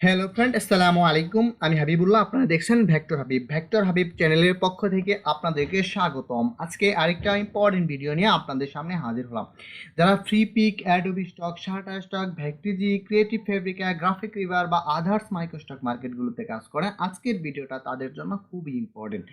Hello friend আসসালামু আলাইকুম আমি হাবিবুল্লাহ, আপনারা দেখছেন ভেক্টর হাবিব ভেক্টর হাবিব চ্যানেলের পক্ষ থেকে আপনাদেরকে স্বাগতম। আজকে আরেকটা ইম্পর্টেন্ট ভিডিও নিয়ে আপনাদের সামনে হাজির হলাম। যারা Freepik Adobe Stock Shutterstock Vecteezy Creative Fabrica GraphicRiver বা আদার্স মাইক্রো স্টক মার্কেটগুলোতে কাজ করেন, আজকের ভিডিওটা তাদের জন্য খুবই ইম্পর্টেন্ট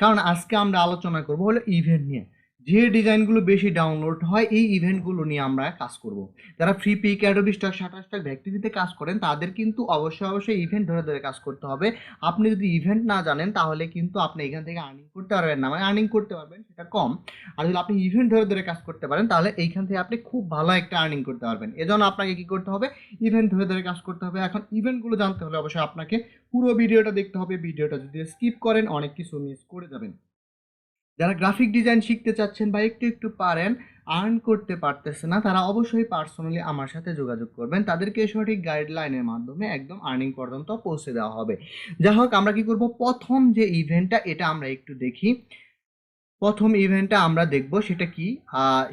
কারণ আজকে আমরা আলোচনা করব হলো ইভেন্ট নিয়ে। যে ডিজাইনগুলো বেশি ডাউনলোড হয়, এই ইভেন্টগুলো নিয়ে আমরা কাজ করব। যারা Freepik Adobe Stock stock ভ্যাক্টিভিতে কাজ করেন, তাদের কিন্তু অবশ্যই অবশ্যই ইভেন্ট ধরে ধরে কাজ করতে হবে। আপনি যদি ইভেন্ট না জানেন, তাহলে কিন্তু আপনি এখান থেকে আর্নিং করতে পারবেন না। মানে আর্নিং করতে পারবেন, সেটা কম। আর যদি আপনি ইভেন্ট ধরে ধরে কাজ করতে পারেন, তাহলে এইখান থেকে আপনি খুব ভালো একটা আর্নিং করতে পারবেন। এজন্য আপনাকে কি করতে হবে? ইভেন্ট ধরে ধরে কাজ করতে হবে। এখন ইভেন্টগুলো জানতে হলে অবশ্যই আপনাকে পুরো ভিডিওটা দেখতে হবে। ভিডিওটা যদি স্কিপ করেন, অনেক কিছু মিস করে যাবেন। যারা গ্রাফিক ডিজাইন শিখতে চাচ্ছেন বা একটু একটু পারেন আর্ন করতে পারতেছে না, তারা অবশ্যই পার্সোনালি আমার সাথে যোগাযোগ করবেন। তাদেরকে সঠিক গাইডলাইনের মাধ্যমে একদম আর্নিং পর্যন্ত পৌঁছে দেওয়া হবে। যাই হোক, আমরা কি করব? প্রথম যে ইভেন্টটা এটা আমরা একটু দেখি। প্রথম ইভেন্টটা আমরা দেখব, সেটা কি?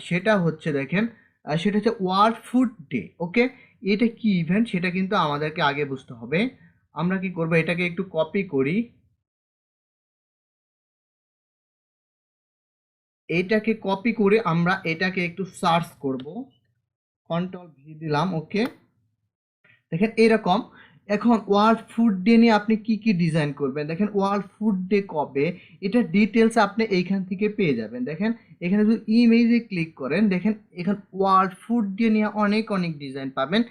সেটা হচ্ছে দেখেন সেটা হচ্ছে ওয়ার্ল্ড ফুড ডে ওকে এটা কি ইভেন্ট সেটা কিন্তু আমাদেরকে আগে বুঝতে হবে। আমরা কি করব? এটাকে একটু কপি করি। এটাকে কপি করে আমরা এটাকে একটু সার্চ করব। কন্ট্রোল ভি দিলাম ওকে দেখেন এরকম। এখন ওয়ার্ল্ড ফুড ডে নিয়ে আপনি কি কি ডিজাইন করবেন? দেখেন ওয়ার্ল্ড ফুড ডে কবে? এটা ডিটেলস আপনি এইখান থেকে পেয়ে যাবেন। দেখেন, এখানে যদি ইমেজে ক্লিক করেন, দেখেন এখানে ওয়ার্ল্ড ফুড ডে নিয়ে অনেক অনেক ডিজাইন পাবেন।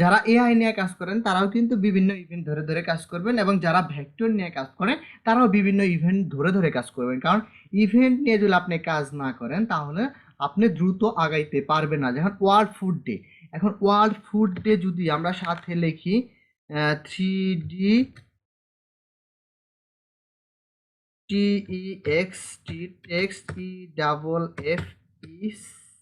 যারা এআই নিয়ে কাজ করেন, তারাও কিন্তু বিভিন্ন ইভেন্ট ধরে ধরে কাজ করবেন এবং যারা ভ্যাক্টর নিয়ে কাজ করেন, তারাও বিভিন্ন ইভেন্ট ধরে ধরে কাজ করবেন। কারণ ইভেন্ট নিয়ে যদি আপনি কাজ না করেন, তাহলে আপনি দ্রুত আগাইতে পারবেন না। যেমন ওয়ার্ল্ড ফুড ডে এখন ওয়ার্ল্ড ফুড ডে যদি আমরা সাথে লিখি three D T E X T X E double F E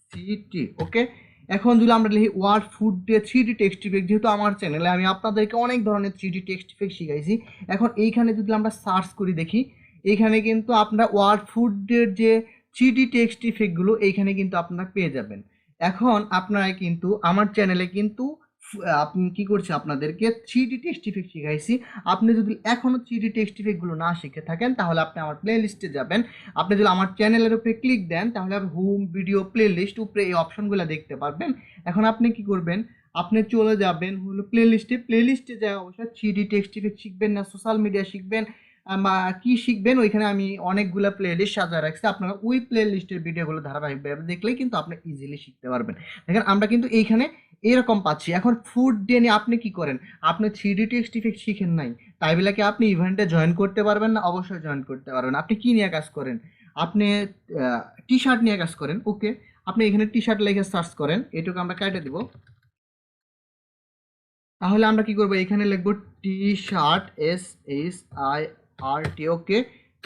C T okay এখন যদি আমরা লিখি word food day three D text effect যেহেতু আমার চ্যানেলে আমি আপনাদেরকে অনেক ধরনের থ্রি ডি টেক্সট ইফেক্ট শিখাইছি, এখন এইখানে যদি আমরা সার্চ করি দেখি, এইখানে কিন্তু আপনার ওয়ার্ড ফুডের যে থ্রি ডি টেক্সট ইফেক্টগুলো এইখানে কিন্তু আপনারা পেয়ে যাবেন। এখন আপনারা কিন্তু, আমার চ্যানেলে কিন্তু আপনি কি করছে, আপনাদেরকে থ্রি ডি টেক্সট ইফেক্ট শিখাইছি। আপনি যদি এখনও থ্রি ডি টেক্সট ইফেক্টগুলো না শিখে থাকেন, তাহলে আপনি আমার প্লে লিস্টে যাবেন। আপনি যদি আমার চ্যানেলের উপরে ক্লিক দেন, তাহলে আপনি হোম ভিডিও প্লে লিস্ট উপরে এই অপশনগুলো দেখতে পারবেন। এখন আপনি কি করবেন, আপনি চলে যাবেন হলো প্লে লিস্টে প্লে লিস্টে যায় অবশ্যই থ্রি ডি টেক্সট ইফেক্ট শিখবেন না সোশ্যাল মিডিয়া শিখবেন, বা কি শিখবেন, ওইখানে আমি অনেকগুলো প্লে লিস্ট সাজায় রাখছি। আপনারা ওই প্লে লিস্টের ভিডিওগুলো ধারাবাহিকভাবে দেখলেই কিন্তু আপনি ইজিলি শিখতে পারবেন। দেখেন, আমরা কিন্তু এইখানে এরকম পাচ্ছি। এখন ফুড ডে নিয়ে আপনি কি করেন? আপনি থ্রি ডি টেক্সট ইফেক্ট শিখেন নাই। তাই বলে কি আপনি ইভেন্টে জয়েন করতে পারবেন না? অবশ্যই জয়েন করতে পারবেন। আপনি কি নিয়ে কাজ করেন? আপনি টি শার্ট নিয়ে কাজ করেন। ওকে আপনি এখানে টি শার্ট লিখে সার্চ করেন। এটুকু আমরা কেটে দিব। তাহলে আমরা কি করব? এখানে লিখব T shirt S H I R T okay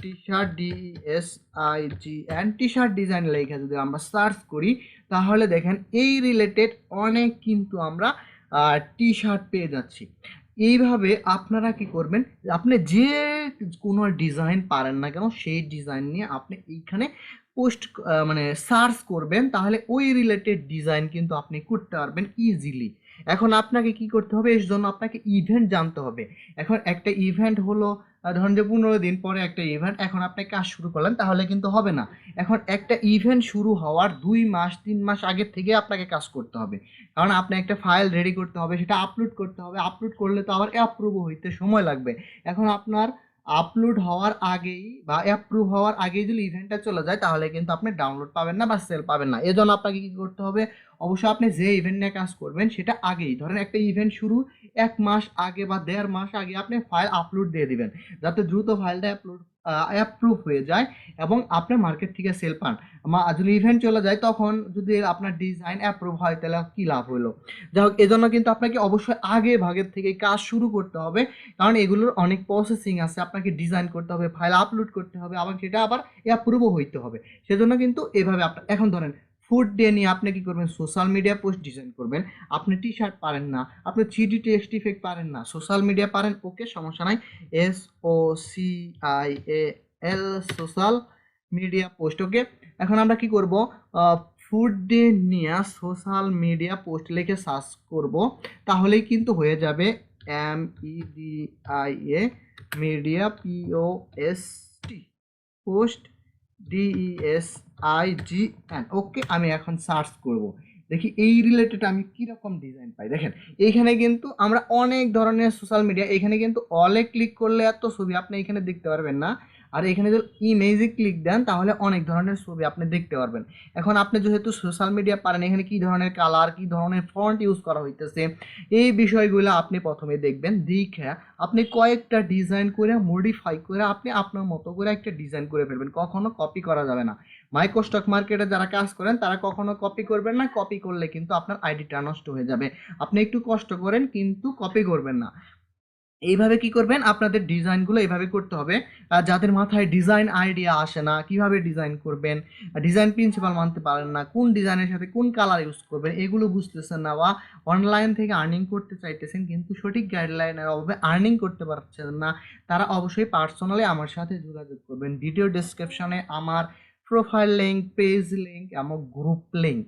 T shirt D S I G and T shirt design লেখা যদি আমরা সার্চ করি, তাহলে দেখেন এই রিলেটেড অনেক কিন্তু আমরা টি শার্ট পেয়ে যাচ্ছি। এইভাবে আপনারা কি করবেন, আপনি যে কোনো ডিজাইন পারেন না কেন, সেই ডিজাইন নিয়ে আপনি এইখানে পোস্ট মানে সার্চ করবেন, তাহলে ওই রিলেটেড ডিজাইন কিন্তু আপনি করতে পারবেন ইজিলি এখন আপনাকে কি করতে হবে? এর জন্য আপনাকে ইভেন্ট জানতে হবে। এখন একটা ইভেন্ট হলো ধরুন যে পনেরো দিন পরে একটা ইভেন্ট এখন আপনি কাজ শুরু করলেন, তাহলে কিন্তু হবে না। এখন একটা ইভেন্ট শুরু হওয়ার দুই মাস, তিন মাস আগের থেকে আপনাকে কাজ করতে হবে। কারণ আপনি একটা ফাইল রেডি করতে হবে, সেটা আপলোড করতে হবে। আপলোড করলে তো আবার অ্যাপ্রুভ হইতে সময় লাগবে। এখন আপনার আপলোড হওয়ার আগেই বা অ্যাপ্রুভ হওয়ার আগেই যদি ইভেন্টটা চলে যায়, তাহলে কিন্তু আপনি ডাউনলোড পাবেন না বা সেল পাবেন না। এজন্য আপনাকে কী করতে হবে, অবশ্যই আপনি যে ইভেন্ট নিয়ে কাজ করবেন, সেটা আগেই। ধরেন একটা ইভেন্ট শুরু এক মাস আগে বা দেড় মাস আগে আপনি ফাইল আপলোড দিয়ে দিবেন। যাতে দ্রুত ফাইলটা আপলোড অ্যাপ্রুভ হয়ে যায় এবং আপনি মার্কেট থেকে সেল পান। যদি ইভেন্ট চলে যায়, তখন যদি আপনার ডিজাইন অ্যাপ্রুভ হয়, তাহলে কী লাভ হলো? যাই হোক, এজন্য কিন্তু আপনাকে অবশ্যই আগে ভাগের থেকে কাজ শুরু করতে হবে। কারণ এগুলোর অনেক প্রসেসিং আছে, আপনাকে ডিজাইন করতে হবে ফাইল আপলোড করতে হবে আবার সেটা আবার অ্যাপ্রুভও হইতে হবে। সেজন্য কিন্তু এভাবে আপনার এখন ধরেন ফুড ডে নিয়ে আপনি কি করবেন? সোশ্যাল মিডিয়া পোস্ট ডিজাইন করবেন। আপনি টি শার্ট পারেন না, আপনি থ্রি ডি টেক্সট ইফেক্ট পারেন না, সোশ্যাল মিডিয়া পারেন, ওকে, সমস্যা নাই। S O C I A L social media post, okay? এখন আমরা কি করব? ফুড ডে নিয়ে সোশ্যাল মিডিয়া পোস্ট লিখে সার্চ করব, তাহলেই কিন্তু হয়ে যাবে M E D I A media P O S T post D E S I G N okay আমি এখন সার্চ করব। দেখি এই রিলেটেড আমি কীরকম ডিজাইন পাই। দেখেন, এইখানে কিন্তু আমরা অনেক ধরনের সোশ্যাল মিডিয়া এখানে কিন্তু অলে ক্লিক করলে এত ছবি আপনি এখানে দেখতে পারবেন না। আর এখানে যদি ইমেজে ক্লিক দেন, তাহলে অনেক ধরনের ছবি আপনি দেখতে পারবেন। এখন আপনি যেহেতু সোশ্যাল মিডিয়া পারেন, এখানে কি ধরনের কালার কি ধরনের ফন্ট ইউজ করা হইতেছে, এই বিষয়গুলো আপনি প্রথমে দেখবেন। দেখে আপনি কয়েকটা ডিজাইন করে মডিফাই করে আপনি আপনার মতো করে একটা ডিজাইন করে ফেলবেন। কখনো কপি করা যাবে না। মাইক্রো স্টক মার্কেটে যারা কাজ করেন, তারা কখনো কপি করবেন না। কপি করলে কিন্তু আপনার আইডিটা নষ্ট হয়ে যাবে। আপনি একটু কষ্ট করেন, কিন্তু কপি করবেন না। এইভাবে কি করবেন? আপনাদের ডিজাইনগুলো এইভাবে করতে হবে। যাদের মাথায় ডিজাইন আইডিয়া আসে না, কীভাবে ডিজাইন করবেন? ডিজাইন প্রিন্সিপাল মানতে পারেন না, কোন ডিজাইনের সাথে কোন কালার ইউজ করবেন, এগুলো বুঝতেছেন না বা অনলাইন থেকে আর্নিং করতে চাইতেছেন, কিন্তু সঠিক গাইডলাইনের অভাবে আর্নিং করতে পারছেন না, তারা অবশ্যই পার্সোনালি আমার সাথে যোগাযোগ করবেন। ভিডিও ডেসক্রিপশনে আমার প্রোফাইল লিঙ্ক পেজ লিঙ্ক এবং গ্রুপ লিঙ্ক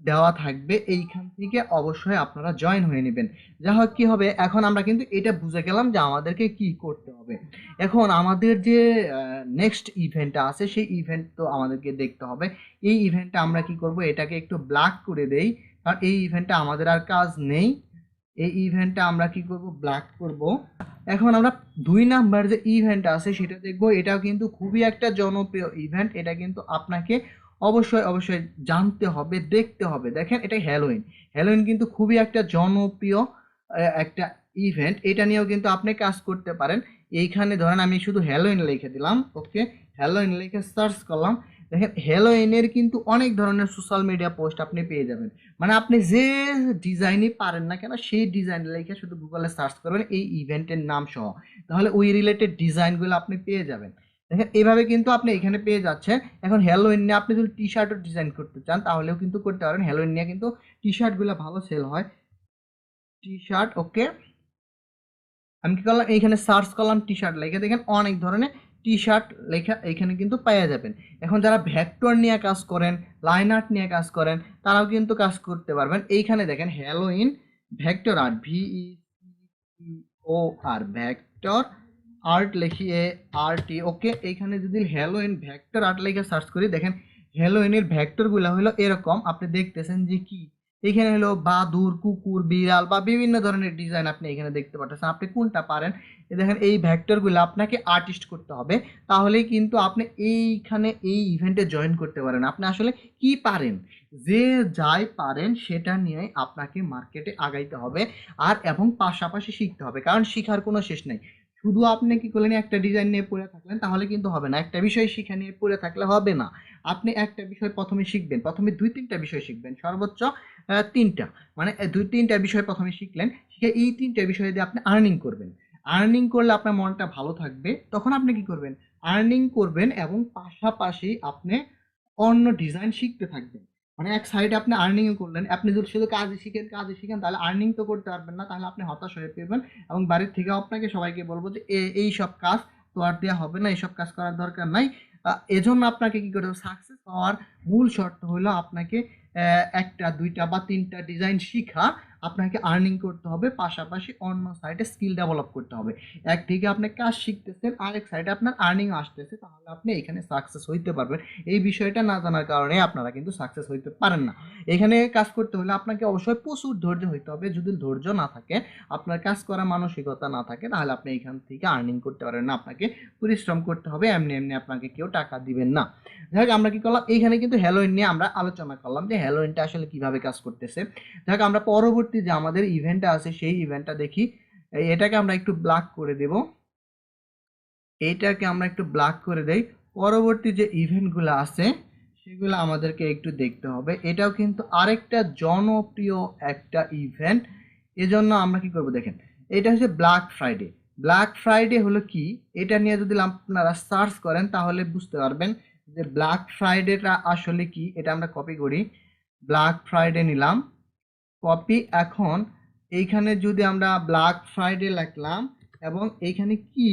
দেওয়া থাকবে। এইখান থেকে অবশ্যই আপনারা জয়েন হয়ে নেবেন। যা হোক কি হবে, এখন আমরা কিন্তু এটা বুঝে গেলাম যে আমাদেরকে কি করতে হবে। এখন আমাদের যে নেক্সট ইভেন্টটা আছে, সেই ইভেন্ট তো আমাদেরকে দেখতে হবে। এই ইভেন্টটা আমরা কি করব, এটাকে একটু ব্ল্যাক করে দেই। কারণ এই ইভেন্টটা আমাদের আর কাজ নেই। এই ইভেন্টটা আমরা কি করব ব্ল্যাক করব। এখন আমরা দুই নাম্বার যে ইভেন্ট আছে সেটা দেখব। এটাও কিন্তু খুবই একটা জনপ্রিয় ইভেন্ট এটা কিন্তু আপনাকে অবশ্যই অবশ্যই জানতে হবে, দেখতে হবে। দেখেন, এটা হ্যালোইন হ্যালোইন কিন্তু খুবই একটা জনপ্রিয় একটা ইভেন্ট এটা নিয়েও কিন্তু আপনি কাজ করতে পারেন। এইখানে ধরেন আমি শুধু হ্যালোইন লিখে দিলাম ওকে হ্যালোইন লিখে সার্চ করলাম। দেখেন হ্যালোইনের কিন্তু অনেক ধরনের সোশ্যাল মিডিয়া পোস্ট আপনি পেয়ে যাবেন। মানে আপনি যে ডিজাইনই পারেন না কেন, সেই ডিজাইন লিখে শুধু গুগলে সার্চ করবেন এই ইভেন্টের নাম সহ। তাহলে ওই রিলেটেড ডিজাইনগুলো আপনি পেয়ে যাবেন। দেখেন এইভাবে কিন্তু আপনি এখানে পেয়ে যাচ্ছেন। এখন হ্যালোইন নিয়ে আপনি যদি টি শার্টও ডিজাইন করতে চান, তাহলেও কিন্তু করতে পারেন। হ্যালোইন নিয়ে কিন্তু টি শার্টগুলো ভালো সেল হয়। টি শার্ট ওকে আমি কি করলাম? এইখানে সার্চ করলাম টি শার্ট লেখে। দেখেন, অনেক ধরনের টি শার্ট লেখা এখানে কিন্তু পাওয়া যাবেন। এখন যারা ভ্যাক্টর নিয়ে কাজ করেন লাইন আর্ট নিয়ে কাজ করেন, তারাও কিন্তু কাজ করতে পারবেন। এইখানে দেখেন Halloween vector art V E O R vector art লিখিয়ে আরটি ওকে এইখানে যদি হ্যালোইন ভ্যাক্টর আর্ট লিখে সার্চ করি, দেখেন হ্যালোইনের ভ্যাক্টরগুলো হলো এরকম। আপনি দেখতেছেন যে কি এখানে হলো বাদুর, কুকুর, বিড়াল বা বিভিন্ন ধরনের ডিজাইন আপনি এখানে দেখতে পাচ্ছেন আপনি কোনটা পারেন? দেখেন, এই ভ্যাক্টরগুলো আপনাকে আর্টিস্ট করতে হবে। তাহলেই কিন্তু আপনি এইখানে এই ইভেন্টে জয়েন করতে পারেন। আপনি আসলে কি পারেন? যে যাই পারেন, সেটা নিয়ে আপনাকে মার্কেটে আগাইতে হবে। আর এবং পাশাপাশি শিখতে হবে। কারণ শিখার কোনো শেষ নেই। শুধু আপনি কি করলেন, একটা ডিজাইন নিয়ে পড়ে থাকলেন, তাহলে কিন্তু হবে না। একটা বিষয় শিখে নিয়ে পড়ে থাকলে হবে না। আপনি একটা বিষয় প্রথমে শিখবেন, প্রথমে দুই তিনটা বিষয় শিখবেন, সর্বোচ্চ তিনটা। মানে দুই তিনটা বিষয় প্রথমে শিখলেন, শিখে এই তিনটা বিষয় দিয়ে আপনি আর্নিং করবেন। আর্নিং করলে আপনার মনটা ভালো থাকবে, তখন আপনি কি করবেন? আর্নিং করবেন এবং পাশাপাশি আপনি অন্য ডিজাইন শিখতে থাকবেন। মানে এক সাইডে আপনি আর্নিংও করলেন, আপনি যদি শুধু কাজে শিখেন কাজে শিখেন, তাহলে আর্নিং তো করতে পারবেন না, তাহলে আপনি হতাশ হয়ে পড়বেন এবং বাড়ির থেকেও আপনাকে সবাইকে বলব যে এই সব কাজ তো আর দেওয়া হবে না এইসব কাজ করার দরকার নাই। এজন্য আপনাকে কি করতে হবে? সাকসেস হওয়ার মূল শর্ত হলো আপনাকে একটা, দুইটা বা তিনটা ডিজাইন শিখা আপনাকে আর্নিং করতে হবে, পাশাপাশি অন্য সাইডে স্কিল ডেভেলপ করতে হবে। একদিকে আপনি কাজ শিখতেছেন, আরেক সাইডে আপনার আর্নিং আসতেছে, তাহলে আপনি এখানে সাকসেস হইতে পারবেন। এই বিষয়টা না জানার কারণে আপনারা কিন্তু সাকসেস হইতে পারেন না। এখানে কাজ করতে হলে আপনাকে অবশ্যই প্রচুর ধৈর্য হইতে হবে। যদি ধৈর্য না থাকে, আপনার কাজ করার মানসিকতা না থাকে, তাহলে আপনি এখান থেকে আর্নিং করতে পারেন না। আপনাকে পরিশ্রম করতে হবে, এমনি এমনি আপনাকে কেউ টাকা দিবেন না। যাই হোক, আমরা কি করলাম? এইখানে কিন্তু হ্যালোইন নিয়ে আমরা আলোচনা করলাম যে হ্যালোইনটা আসলে কীভাবে কাজ করতেছে। যাই হোক, আমরা পরবর্তী যে আমাদের ইভেন্টটা আছে, সেই ইভেন্টটা দেখি। এটাকে আমরা একটু ব্ল্যাক করে দেব। এইটাকে আমরা একটু ব্ল্যাক করে দেই। পরবর্তী যে ইভেন্টগুলো আছে, সেগুলো আমাদেরকে একটু দেখতে হবে। এটাও কিন্তু আরেকটা জনপ্রিয় একটা ইভেন্ট এজন্য আমরা কি করব দেখেন, এটা হচ্ছে ব্ল্যাক ফ্রাইডে ব্ল্যাক ফ্রাইডে হলো কি? এটা নিয়ে যদি আপনারা সার্চ করেন, তাহলে বুঝতে পারবেন যে ব্ল্যাক ফ্রাইডেটা আসলে কি? এটা আমরা কপি করি। ব্ল্যাক ফ্রাইডে নিলাম। কপি এখন এইখানে যদি আমরা ব্ল্যাক ফ্রাইডে লিখলাম এবং এইখানে কি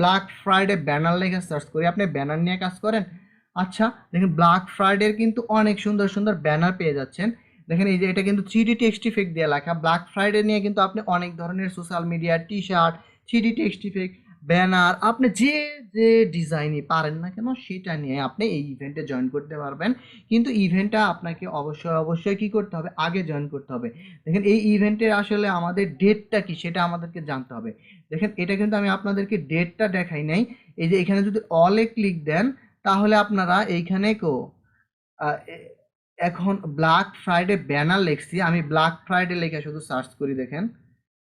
ব্ল্যাক ফ্রাইডে ব্যানার লেখা সার্চ করি। আপনি ব্যানার নিয়ে কাজ করেন? আচ্ছা দেখেন ব্ল্যাক ফ্রাইডের কিন্তু অনেক সুন্দর সুন্দর ব্যানার পেয়ে যাচ্ছেন। দেখেন এই যে এটা কিন্তু থ্রি ডি টেক্সট ইফেক্ট দিয়ে লেখা। ব্ল্যাক ফ্রাইডে নিয়ে কিন্তু আপনি অনেক ধরনের social media T shirt three D text effect banner, আপনি যে যে ডিজাইনই পারেন না কেন, সেটা নিয়ে আপনি এই ইভেন্টে জয়েন করতে পারবেন। কিন্তু ইভেন্টটা আপনাকে অবশ্যই অবশ্যই কি করতে হবে? আগে জয়েন করতে হবে। দেখেন, এই ইভেন্টের আসলে আমাদের ডেটটা কি, সেটা আমাদেরকে জানতে হবে। দেখেন, এটা কিন্তু আমি আপনাদেরকে ডেটটা দেখাই নাই। এই যে, এখানে যদি অলে ক্লিক দেন, তাহলে আপনারা এইখানে কো এখন ব্ল্যাক ফ্রাইডে ব্যানার লিখছি। আমি ব্ল্যাক ফ্রাইডে লেখা শুধু সার্চ করি, দেখেন।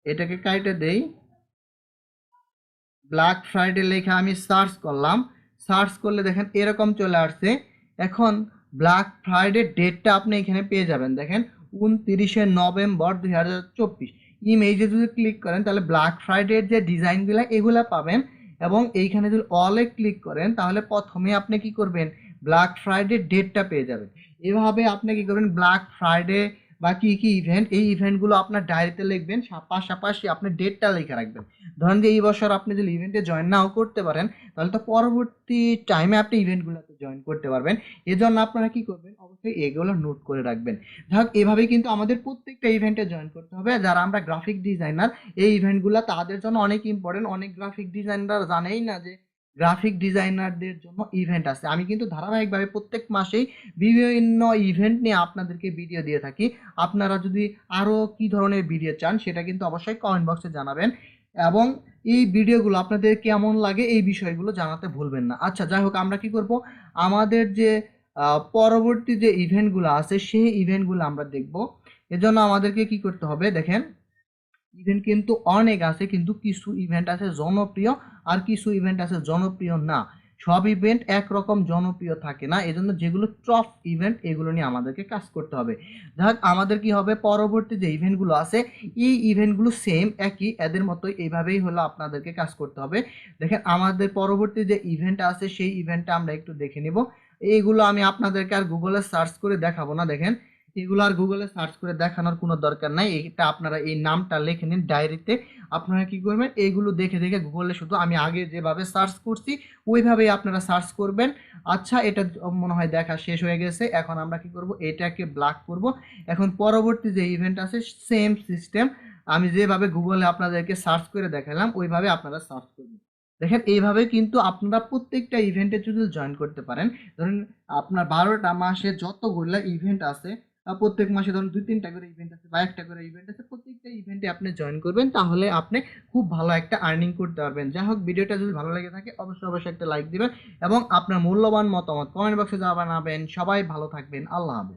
এটাকে কাইটে দেই। ব্ল্যাক ফ্রাইডে লেখা আমি সার্চ করলাম। সার্চ করলে দেখেন এরকম চলে আসছে। এখন ব্ল্যাক ফ্রাইডে ডেটটা আপনি এখানে পেয়ে যাবেন। দেখেন উনতিরিশে নভেম্বর দুই হাজার চব্বিশ। ইমেজে যদি ক্লিক করেন, তাহলে ব্ল্যাক ফ্রাইডের যে ডিজাইনগুলো এগুলো পাবেন। এবং এইখানে যদি অলে ক্লিক করেন, তাহলে প্রথমে আপনি কি করবেন? ব্ল্যাক ফ্রাইডে ডেটটা পেয়ে যাবেন। এভাবে আপনি কি করবেন? ব্ল্যাক ফ্রাইডে বা কী কী ইভেন্ট এই ইভেন্টগুলো আপনার ডায়েরিতে লিখবেন পাশাপাশি আপনি ডেটটা লিখে রাখবেন। ধরেন যে এই বছর আপনি যদি ইভেন্টে জয়েন নাও করতে পারেন, তাহলে তো পরবর্তী টাইমে আপনি ইভেন্টগুলোতে জয়েন করতে পারবেন। এজন্য আপনারা কি করবেন, অবশ্যই এগুলো নোট করে রাখবেন। যাক, এভাবেই কিন্তু আমাদের প্রত্যেকটা ইভেন্টে জয়েন করতে হবে। যারা আমরা গ্রাফিক ডিজাইনার এই ইভেন্টগুলো তাদের জন্য অনেক ইম্পর্টেন্ট অনেক গ্রাফিক ডিজাইনার জানেই না যে গ্রাফিক ডিজাইনারদের জন্য ইভেন্ট আছে। আমি কিন্তু ধারাবাহিকভাবে প্রত্যেক মাসেই বিভিন্ন ইভেন্ট নিয়ে আপনাদেরকে ভিডিও দিয়ে থাকি। আপনারা যদি আরও কি ধরনের ভিডিও চান, সেটা কিন্তু অবশ্যই কমেন্ট বক্সে জানাবেন। এবং এই ভিডিওগুলো আপনাদের কেমন লাগে, এই বিষয়গুলো জানাতে ভুলবেন না। আচ্ছা যাই হোক, আমরা কি করব? আমাদের যে পরবর্তী যে ইভেন্টগুলো আছে, সেই ইভেন্টগুলো আমরা দেখব। এজন্য আমাদেরকে কি করতে হবে, দেখেন। ইভেন্ট কিন্তু অনেক আছে, কিন্তু কিছু ইভেন্ট আছে জনপ্রিয় আর কিছু ইভেন্ট আছে জনপ্রিয় না। সব ইভেন্ট একরকম জনপ্রিয় থাকে না, এজন্য যেগুলো টপ ইভেন্ট এগুলো নিয়ে আমাদেরকে কাজ করতে হবে। যাক, আমাদের কি হবে? পরবর্তী যে ইভেন্টগুলো আছে, এই ইভেন্টগুলো সেম একই, এদের মতো এইভাবেই হলো আপনাদেরকে কাজ করতে হবে। দেখেন, আমাদের পরবর্তী যে ইভেন্ট আছে, সেই ইভেন্টটা আমরা একটু দেখে নিব। এইগুলো আমি আপনাদেরকে আর গুগলে সার্চ করে দেখাবো না, দেখেন। এগুলো আর গুগলে সার্চ করে দেখানোর কোনো দরকার নাই। এটা আপনারা এই নামটা লিখে নিন ডায়েরিতে আপনারা কি করবেন? এইগুলো দেখে দেখে গুগলে শুধু আমি আগে যেভাবে সার্চ করছি, ওইভাবেই আপনারা সার্চ করবেন। আচ্ছা এটা মনে হয় দেখা শেষ হয়ে গেছে। এখন আমরা কি করব? এটাকে ব্লক করব। এখন পরবর্তী যে ইভেন্ট আছে সেম সিস্টেম আমি যেভাবে গুগলে আপনাদেরকে সার্চ করে দেখালাম, ওইভাবে আপনারা সার্চ করবেন। দেখেন, এইভাবে কিন্তু আপনারা প্রত্যেকটা ইভেন্টে যদি জয়েন করতে পারেন, ধরুন আপনার বারোটা মাসে যতগুলো ইভেন্ট আছে প্রত্যেক মাসে ধরুন দুই তিনটা করে ইভেন্ট আছে বা একটা করে ইভেন্ট আছে, প্রত্যেকটা ইভেন্টে আপনি জয়েন করবেন, তাহলে আপনি খুব ভালো একটা আর্নিং করতে পারবেন। যাই হোক, ভিডিওটা যদি ভালো লেগে থাকে, অবশ্যই অবশ্যই একটা লাইক দিবেন এবং আপনার মূল্যবান মতামত কমেন্ট বক্সে জানাবেন। সবাই ভালো থাকবেন। আল্লাহ হাফেজ।